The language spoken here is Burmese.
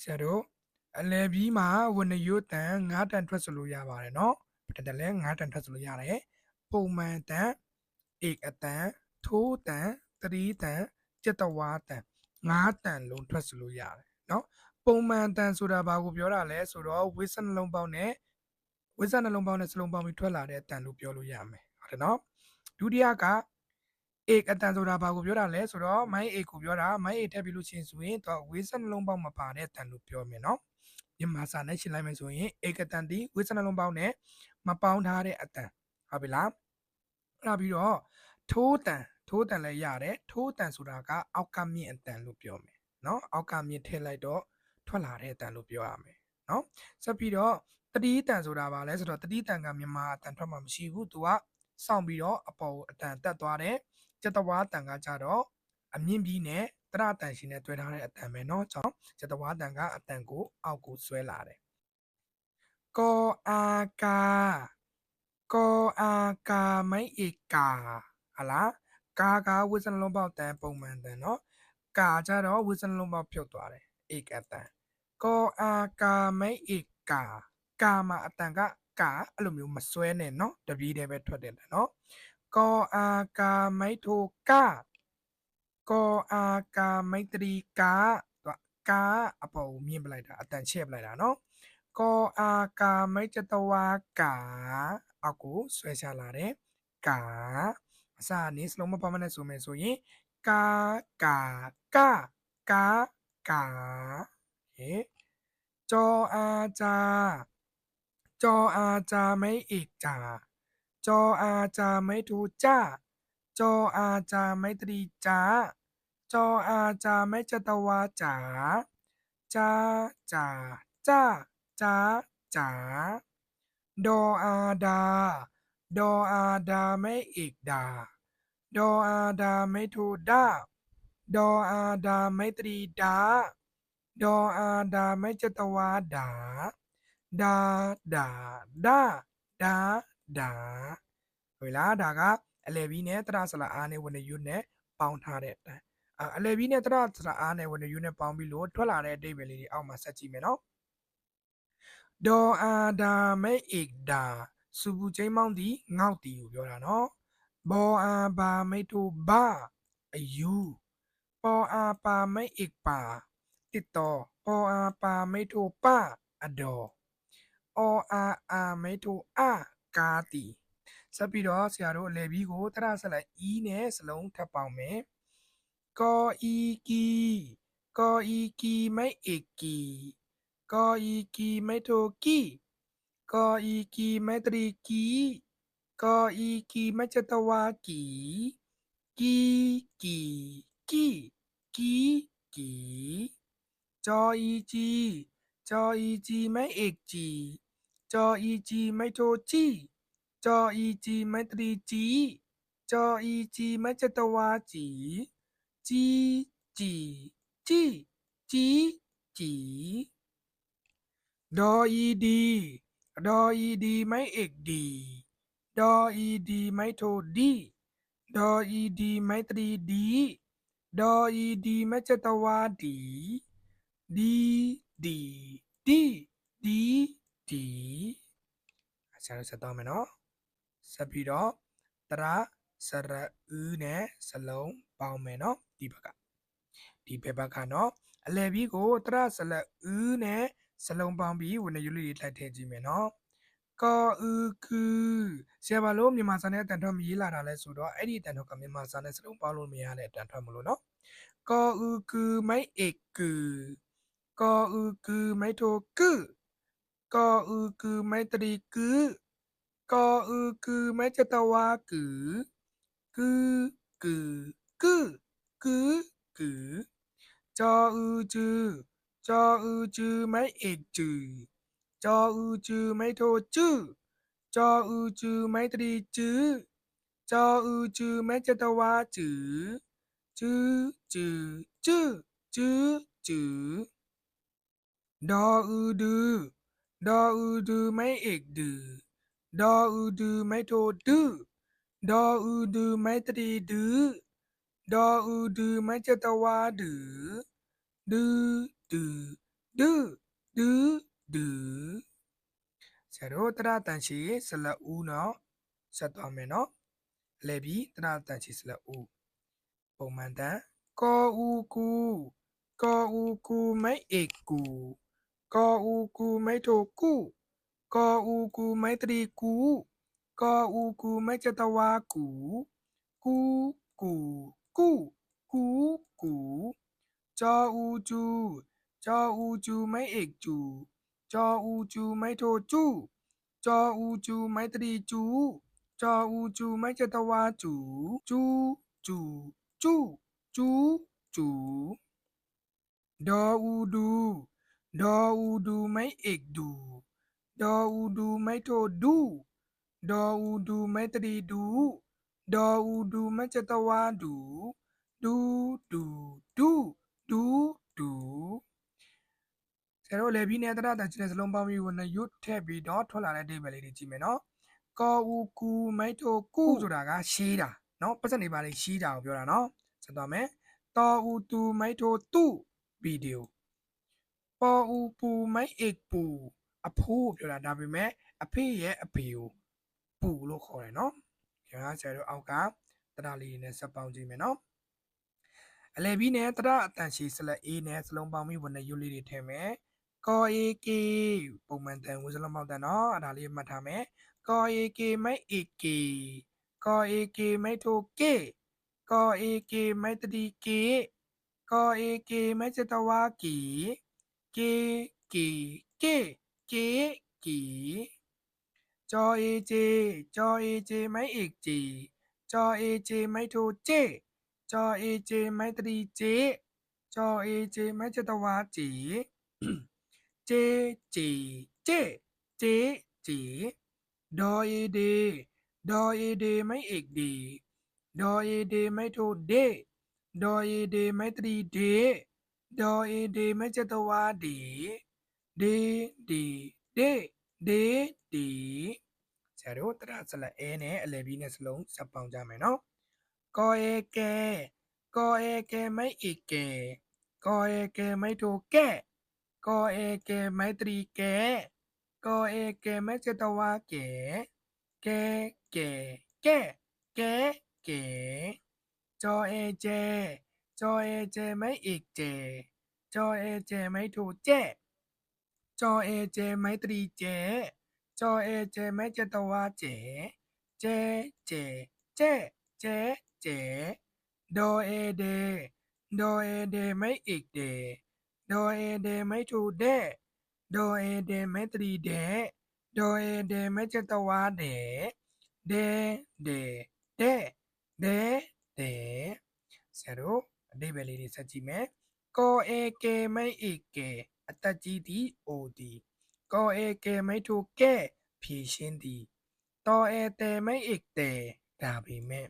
ဆရာတို့အလဲပြီးမှာဝနယုတ်တန်9တန်ထွက်ဆိုလို့ရပါတယ်เนาะတတလဲ9တန်ထွက်ဆိုလို့ရတယ်ပုံမှန်တန်ဧကအတန်ထိုးတန်သတိတန်จิตဝါတန်9တန်လုံးထွက်ဆိုလို့ရတယ်เนาะပုံမှန်တန်ဆိုတာဘာကိုပြောတာလဲဆိုတော့ဝိစနှလုံးပေါင်းနဲ့ဝိစနှလုံးပေါင်းနဲ့စလုံးပေါင်းပြီးထွက်လာတဲ့အတန်လို့ပြောလို့ရမယ်ဟုတ်တယ်เนาะဒုတိယက အေအတန်ဆိုတာဘာကိုပြောတာလဲဆိုတော့ my a ကိုပြောတာ my a ထည့်ပြီးလို့ရှိရင်ဆိုရင်တော့ဝေးစနှလုံးပေါင်းမပါတဲ့အတန်လို့ပြောမယ်နော်မြန်မာစာနဲ့ရှင်းလိုက်မယ်ဆိုရင်အေကတန်ဒီဝေးစနှလုံးပေါင်းနဲ့မပေါင်းထားတဲ့အတန်ဟုတ်ပြီလားအဲ့ဒါပြီးတော့ထိုးတန်ထိုးတန်လည်းရတယ်ထိုးတန်ဆိုတာကအောက်ကမြင့်အတန်လို့ပြောမယ်နော်အောက်ကမြင့်ထည့်လိုက်တော့ထွက်လာတဲ့အတန်လို့ပြောရမယ်နော်ဆက်ပြီးတော့တတိတန်ဆိုတာဘာလဲဆိုတော့တတိတန်ကမြန်မာအတန်ထွက်မှမရှိဘူးသူကစောင့်ပြီးတော့အပေါ်အတန်တက်သွားတယ် ကျတဝါတန်ကကြတော့အမြင့်ပြီးနဲ့တရတန်ရှင်နဲ့တွဲထားတဲ့အတန်ပဲเนาะကြောင့်ကျတဝါတန်ကအတန်ကိုအောက်ကိုဆွဲလာတယ်ကောအာကာကောအာကာမိုင်းဧကာဟလားကာကဝိစနလုံးပေါက်တန်ပုံမှန်တန်เนาะကာကြတော့ဝိစနလုံးပေါက်ဖြုတ်သွားတယ်ဧကတန်ကောအာကာမိုင်းဧကာကာမှာအတန်ကကာအဲ့လိုမျိုးမစွဲနဲ့เนาะတပြေးတည်းပဲထွက်တယ်เนาะ กอากาไมโทกากอากาไมตรีกากาอะไามีอะไรนาอาจารย์เชฟอะไรนาเนาะกออากาไมจตวากาอากูสวยชาลาเรกาภาษานี้สลงมาประมาณสูงเมสูยกากากากากาเอจออาจาจออาจาไม่อีกจา จออาจาไม้ทูจ้า จออาจาไม้ตรีจ้า จออาจาไม้จตวาจ๋าจ้าจ๋าจ้าจ้าจ๋า ดออาดา ดออาดาไม่อีกดา ดออาดาไม่ทูด้า ดออาดาไม่ตรีดา ดออาดาไม่จตวาดาดาดาด้าดา ဒါဟိုလားဒါကအလဲဘီနဲ့တရဆလာအားနဲ့ဝနယူနဲ့ပေါင်းထားတဲ့အတန်းအာအလဲဘီနဲ့တရဆလာအားနဲ့ဝနယူနဲ့ပေါင်းပြီးလို့ထွက်လာတဲ့အတိတ်ပဲလေးတွေအောက်မှာဆက်ကြည့်မယ်နော်ဒေါ်အာဒါမိတ်ဧဒါစူပူချင်းမောင်းတီငေါက်တီကိုပြောတာနော်ဘောအာဘာမိတ်တို့ဘာအယူပေါ်အာပါမိတ်ဧပါတစ်တော်ပေါ်အာပါမိတ်တို့ပအတော်အော်အာအာမိတ်တို့အ ကာတီဆက်ပြီးတော့ဆရာတို့အလဲဘီကိုတရဆက်လိုက်အီးနဲ့စလုံးထပ်ပေါင်းမယ်ကောအီကီကောအီကီမိတ်ဧကီကောအီကီမိတ်တို့ကီကောအီကီမိတ်တရီကီကောအီကီမိတ်ချတဝါကီကီကီကီကီကီကြောအီဂျီကြောအီ จออีจีไมโทจีจออีจีไมตรีจี จออีจีไมจตวาจี จีจีจีจีจีดออีดี ดออีดีไมเอกดี ดออีดีไมโทดี ดออีดีไมตรีดี ดออีดีไมจตวาดี ดีดีดีดี စားဆက်တော့မယ်နော်ဆက်ပြီးတော့တရစရဦးနဲ့စလုံးပေါင်းမယ်နော်ဒီဘက်ကဒီဘက်ဘက်ကနော်အလဲပြီးကိုတရစလဦးနဲ့စလုံးပေါင်းပြီးဝနယူလေးလိုက်ထည့်ကြည့်မယ်နော်ကောဥကူဆရာဘာလို့မြန်မာစာနဲ့အတန်ထွက်မရေးလာတာလဲဆိုတော့အဲ့ဒီအတန်ထွက်ကမြန်မာစာနဲ့စလုံးပေါင်းလို့မရတဲ့အတန်ထွက်မလို့နော်ကောဥကူမိုက်ဧကူကောဥကူမိုက်ထိုကူ กออือกือไม้ตรีกือกออือกือไม้จะตวากึกึกึกึกึกึจออือจือจออือจือไม้เอกจือจออือจือไม้โทจือจออือจือไม้ตรีจือจออือจือไม้จะตวาจือจือจือจือจือจือดออือดือ ကျူကြောဥကျူမိုက်တရီကျူကြောဥကျူမိုက်ချတဝါကျူကျူကျူကျူကျူကျူဒေါ်ဥဒူဒေါ်ဥဒူမိုက်ဧဒူဒေါ်ဥဒူမိုက်ထိုဒူဒေါ်ဥဒူမိုက်တရီဒူဒေါ်ဥဒူမိုက်ချတဝါဒူဒူဒူ ဒုဒုဒူဆရာတို့တရတန်ချီစလက်ဦးเนาะဆက်သွားမယ်เนาะအလဲပြီးတရတန်ချီစလက်ဦးပုံမှန်တန်ကောဦးကူကောဦးကူမိတ်ဧကူ กออูกูไม่โถกู้ กออูกูไม่ตรีกู กออูกูไม่จตวากู กูกูกู้ กูกูจออูจู จออูจูไม่เอกจู จออูจูไม้โทจูจออูจูไม่ตรีจู จออูจูไม่จตวาจู จูจูจูจูจูดออูดู ဒေါ်ဦးဒူမိတ်ဧဒူဒေါ်ဦးဒူမိတ်ထိုဒူဒေါ်ဦးဒူမိတ်တရီဒူဒေါ်ဦးဒူမိတ်ကျတဝါဒူဒူဒူဒူဒူဒူဆရာတို့လည်းပြီးနေတဲ့တရတန်ချစ်တဲ့စလုံးပေါင်းပြီးဝင်ရွတ်ထည့်ပြီးတော့ထွက်လာတဲ့အဓိပ္ပာယ်လေးတွေကြည့်မယ်နော်ကောဦးကူမိတ်ထိုကူဆိုတာကရှေးတာနော်ပတ်စံနေပါလေရှေးတာကိုပြောတာနော်ဆက်သွားမယ်တော်ဦးတူမိတ်ထိုတူဗီဒီယို ပေါ်ဦးပူမိတ်အိတ်ပူအဖိုးကိုပြောတာဒါပေမဲ့အဖေရဲ့အဖေကိုပူလို့ခေါ်တယ်နော်ခင်ဗျာဆရာတို့အောက်ကတရလေးနဲ့စပ်ပေါင်းကြည့်မယ်နော်အလဲပြီးနဲ့တရအတန်ရှိစလက်အေးနဲ့စလုံးပေါင်းပြီးဝင်တဲ့ရွလေးတွေထည့်မယ်ကောအေကေပုံမှန်တန်ဝစလုံးပေါင်းတန်နော်အဲ့ဒါလေးမှတ်ထားမယ်ကောအေကေမိတ်အေကေကောအေကေမိတ်ထိုကေကောအေကေမိတ် เกีกเกเกกีจอเอเจ จอเอเจ ไม่อีกจี จอเอเจ ไม่โทเจ จอเอเจ ไม่ตรีเจ จอเอเจ ไม้จตวาจี เจจีเจ เจจีดอเอเด ดอเอเด ไม่เอกดี ดอเอเด ไม่โทเด ดอเอดีไม่ตรีเด ဒေါ်အေဒေမိတ်စတဝါဒေဒေဒေဒေဒေဒေဆရာတို့တရစလက်အဲနဲ့အလယ်ပြီးနဲ့စလုံးစပ်ပေါင်းကြမယ်နော်ကောအေကဲကောအေကဲမိတ်ဧကဲကောအေကဲမိတ်ထိုကဲကောအေကဲမိတ်တရီကဲကောအေကဲမိတ်စတဝါကဲကဲကဲကဲကဲကဲကြောအေ จอเอเจไม่อีกเจ จอเอเจไม่ถูเจ จอเอเจไม่ตรีเจ จอเอเจไม่เจตวาเจ เจเจ เจ เจ เจ โดเอเด โดเอเดไม่อีกเด โดเอเดไม่ถูเด โดเอเดไม่ตรีเด โดเอเดไม่เจตวาเด เด เด เด เด เด เสร็จ အဓိပ္ပာယ်လေးတွေဆက်ကြည့်မယ်ကောအေကေမိတ်ဧကေအသက်ကြီးသည်အိုသည်ကောအေကေမိတ်ထိုကဲဖြည့်ရှင်းသည်တော်အေတေမိတ်ဧတေဒါပေမဲ့